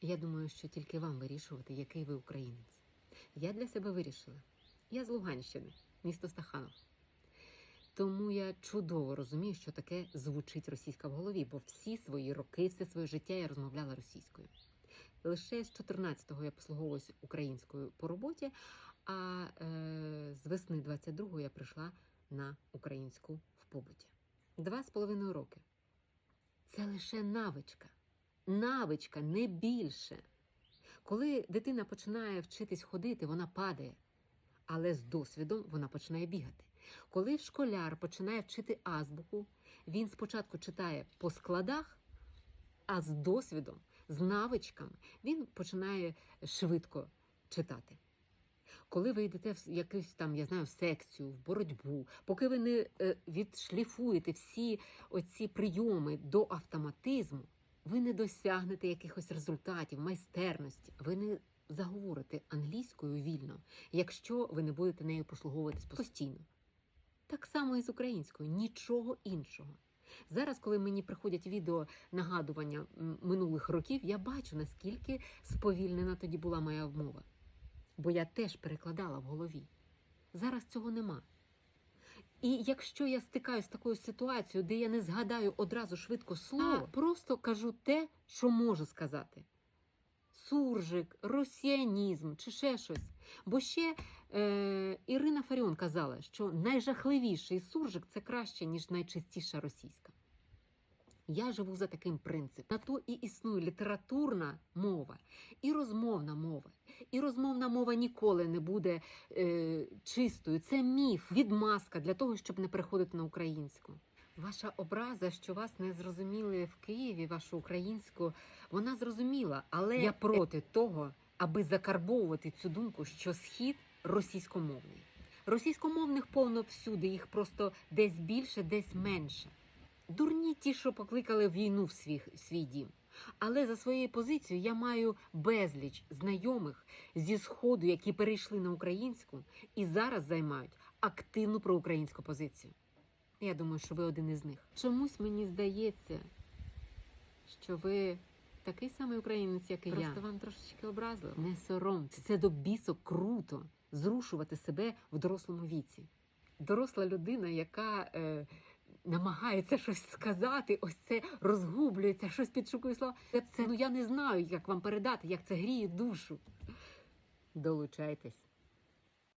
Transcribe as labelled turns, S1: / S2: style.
S1: Я думаю, що тільки вам вирішувати, який ви українець. Я для себе вирішила. Я з Луганщини, місто Стаханов. Тому я чудово розумію, що таке звучить російська в голові, бо всі свої роки, все своє життя я розмовляла російською. Лише з 14-го я послуговуюся українською по роботі, а е, з весни 22-го я прийшла на українську в побуті. Два з половиною роки. Це лише навичка. Навичка, не більше. Коли дитина починає вчитись ходити, вона падає, але з досвідом вона починає бігати. Коли школяр починає вчити азбуку, він спочатку читає по складах, а з досвідом, з навичками, він починає швидко читати. Коли ви йдете в якусь там, я знаю, в секцію, в боротьбу, поки ви не е, відшліфуєте всі оці прийоми до автоматизму, ви не досягнете якихось результатів, майстерності. Ви не заговорите англійською вільно, якщо ви не будете нею послуговуватись постійно. Так само і з українською, нічого іншого. Зараз, коли мені приходять відео нагадування минулих років, я бачу, наскільки сповільнена тоді була моя мова. Бо я теж перекладала в голові. Зараз цього нема. І якщо я стикаюсь з такою ситуацією, де я не згадаю одразу швидко слово, а просто кажу те, що можу сказати. Суржик, росіанізм чи ще щось. Бо ще е, Ірина Фаріон казала, що найжахливіший суржик це краще, ніж найчистіша російська. Я живу за таким принципом. На то і існує літературна мова, і розмовна мова. І розмовна мова ніколи не буде е, чистою. Це міф, відмазка для того, щоб не переходити на українську. Ваша образа, що вас не зрозуміли в Києві, вашу українську, вона зрозуміла, але я проти того, аби закарбовувати цю думку, що схід російськомовний. Російськомовних повно всюди, їх просто десь більше, десь менше. Дурні ті, що покликали війну в свій, свій дім. Але за своєю позицією я маю безліч знайомих зі сходу, які перейшли на українську і зараз займають активну проукраїнську позицію. Я думаю, що ви один із них. Чомусь мені здається, що ви такий самий українець, як і
S2: Просто
S1: я. Просто вам трошечки образливо. Не соромтеся. Це до бісок круто зрушувати себе в дорослому віці. Доросла людина, яка е, намагається щось сказати, ось це розгублюється, щось підшукує слова. Це, ну я не знаю, як вам передати, як це гріє душу. Долучайтесь.